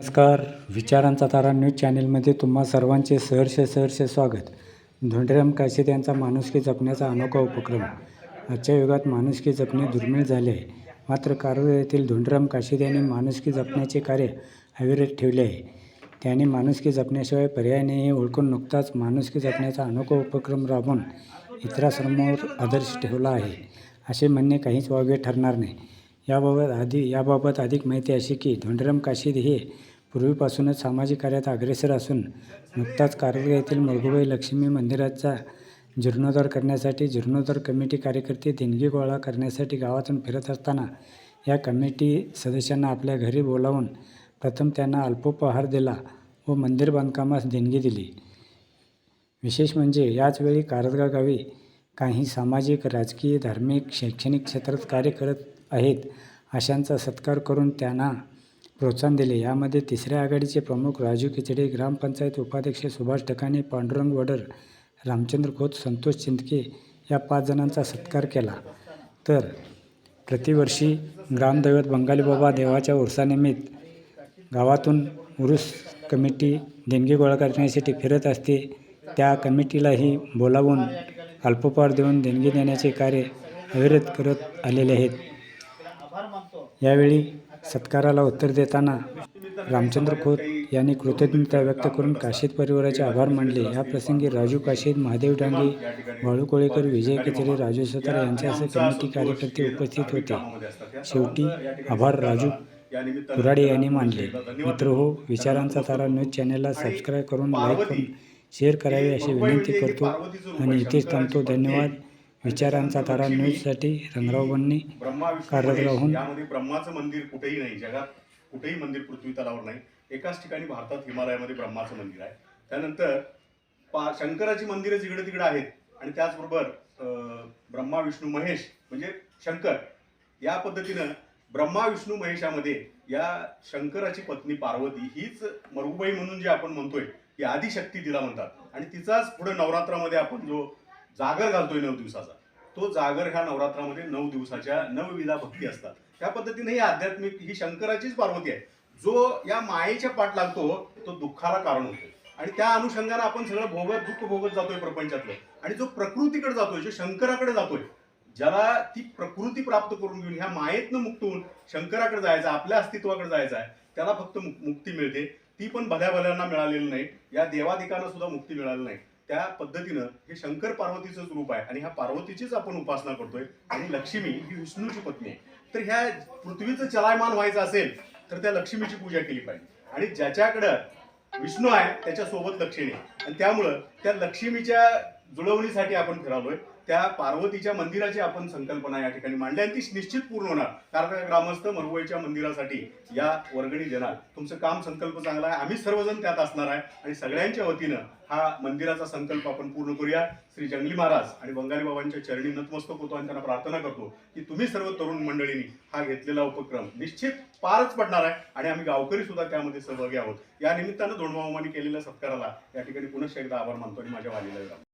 नमस्कार. विचारांचा तारा न्यूज चॅनेलमध्ये तुम्हा सर्वांचे सहर्ष सहर्ष स्वागत. धोंडराम काशीद यांचा माणुसकी जपण्याचा अनोखा उपक्रम. आजच्या युगात माणुसकी जपणे दुर्मिळ झाले आहे. मात्र कारवार येथील धोंडराम काशीद यांनी माणुसकी जपण्याचे कार्य अविरत ठेवले आहे. त्यांनी माणुसकी जपण्याशिवाय पर्याय नाही हे ओळखून नुकताच माणुसकी जपण्याचा अनोखा उपक्रम राबवून इतरांसमोर आदर्श ठेवला आहे असे म्हणणे काहीच वावगे ठरणार नाही. याबाबत आधी याबाबत अधिक माहिती अशी की धोंडराम काशीद हे पूर्वीपासूनच सामाजिक कार्यात अग्रेसर असून नुकताच कारवार येथील मुरगुबाई लक्ष्मी मंदिराचा जीर्णोद्धार करण्यासाठी जीर्णोद्धार कमिटी कार्यकर्ते देणगी गोळा करण्यासाठी गावातून फिरत असताना या कमिटी सदस्यांना आपल्या घरी बोलावून प्रथम त्यांना अल्पोपहार दिला व मंदिर बांधकामास देणगी दिली. विशेष म्हणजे याचवेळी कारदगा गावी काही सामाजिक राजकीय धार्मिक शैक्षणिक क्षेत्रात कार्य करत आहेत अशांचा सत्कार करून त्यांना प्रोत्साहन दिले. यामध्ये तिसऱ्या आघाडीचे प्रमुख राजू खिचडे ग्रामपंचायत उपाध्यक्ष सुभाष ढकाणे पांडुरंग वडर रामचंद्र खोत संतोष चिंदके या पाच जणांचा सत्कार केला. तर प्रतिवर्षी ग्रामदैवत बंगाली बाबा देवाच्या उरसानिमित्त गावातून उरूस कमिटी देणगी गोळा करण्यासाठी फिरत असते. त्या कमिटीलाही बोलावून अल्पोपहार देऊन देणगी देण्याचे कार्य अविरत करत आलेले आहेत. यावेळी सत्काराला उत्तर देताना रामचंद्र खोत यांनी कृतज्ञता व्यक्त करून काशीद परिवाराचे आभार मानले. या प्रसंगी राजू काशीद महादेव डांगे बाळू कोळेकर विजय कचेरे राजू सतार यांच्यासह कमिटी कार्यकर्ते उपस्थित होते. शेवटी आभार राजू कुराडे यांनी मानले. मित्र हो विचारांचा तारा न्यूज चॅनलला सबस्क्राईब करून लाईक करून शेअर करावे अशी विनंती करतो. आणि इथेच थांबतो. धन्यवाद. विचारांचा तारा न्यूजसाठी रंगराव बन्ने महेश राहून. यामध्ये ब्रह्माचं मंदिर कुठेही नाही जगात कुठेही मंदिर पृथ्वी तलावर नाही. एकाच ठिकाणी भारतात हिमालयामध्ये ब्रह्माचं मंदिर आहे. त्यानंतर पा शंकराची मंदिरं जिकडे तिकडे आहेत. आणि त्याचबरोबर ब्रह्मा विष्णू महेश म्हणजे शंकर या पद्धतीनं ब्रह्मा विष्णू महेशामध्ये या शंकराची पत्नी पार्वती हीच मरुबाई म्हणून जे आपण म्हणतोय ही आदिशक्ती तिला म्हणतात. आणि तिचाच पुढे नवरात्रामध्ये आपण जो जागर घालतोय नऊ दिवसाचा. तो जागर ह्या नवरात्रामध्ये नऊ दिवसाच्या नवविधा भक्ती असतात. त्या पद्धतीने ही आध्यात्मिक ही शंकराचीच पार्वती आहे. जो या मायेच्या पाठ लागतो तो दुःखाला कारण होतो. आणि त्या अनुषंगाने आपण सगळं भोगत दुःख भोगत जातोय प्रपंचातलं. आणि जो प्रकृतीकडे जातोय जो शंकराकडे जातोय ज्याला ती प्रकृती प्राप्त करून घेऊन ह्या मायेतनं मुक्त होऊन शंकराकडे जायचं आहे, आपल्या अस्तित्वाकडे जायचं आहे त्याला फक्त मुक्ती मिळते. ती पण भल्या भल्यांना मिळालेली नाही. या देवाधिकांना सुद्धा मुक्ती मिळाली नाही. त्या पद्धतीनं हे शंकर पार्वतीचंच रूप आहे आणि ह्या पार्वतीचीच आपण उपासना करतोय आणि लक्ष्मी ही विष्णूची पत्नी आहे. तर ह्या पृथ्वीचं चलायमान व्हायचं असेल तर त्या लक्ष्मीची पूजा केली पाहिजे. आणि ज्याच्याकडं विष्णू आहे त्याच्यासोबत लक्ष्मी आहे. आणि त्यामुळं त्या लक्ष्मीच्या जुळवणीसाठी आपण फिरालोय. त्या पार्वतीच्या मंदिराची आपण संकल्पना या ठिकाणी मांडली आणि ती निश्चित पूर्ण होणार. कारण ग्रामस्थ मरुबाईच्या मंदिरासाठी या वर्गणी देणार. तुमचं काम संकल्प चांगला आहे. आम्ही सर्वजण त्यात असणार आहे. आणि सगळ्यांच्या वतीनं हा मंदिराचा संकल्प आपण पूर्ण करूया. श्री जंगली महाराज आणि बंगाली बाबांच्या चरणी नतमस्तक होतो आणि त्यांना प्रार्थना करतो की तुम्ही सर्व तरुण मंडळींनी हा घेतलेला उपक्रम निश्चित पारच पडणार आहे आणि आम्ही गावकरी सुद्धा त्यामध्ये सहभागी आहोत. या निमित्तानं धोंडमामांनी केलेल्या सत्काराला या ठिकाणी पुनश्च एकदा आभार मानतो आणि माझ्या वालीला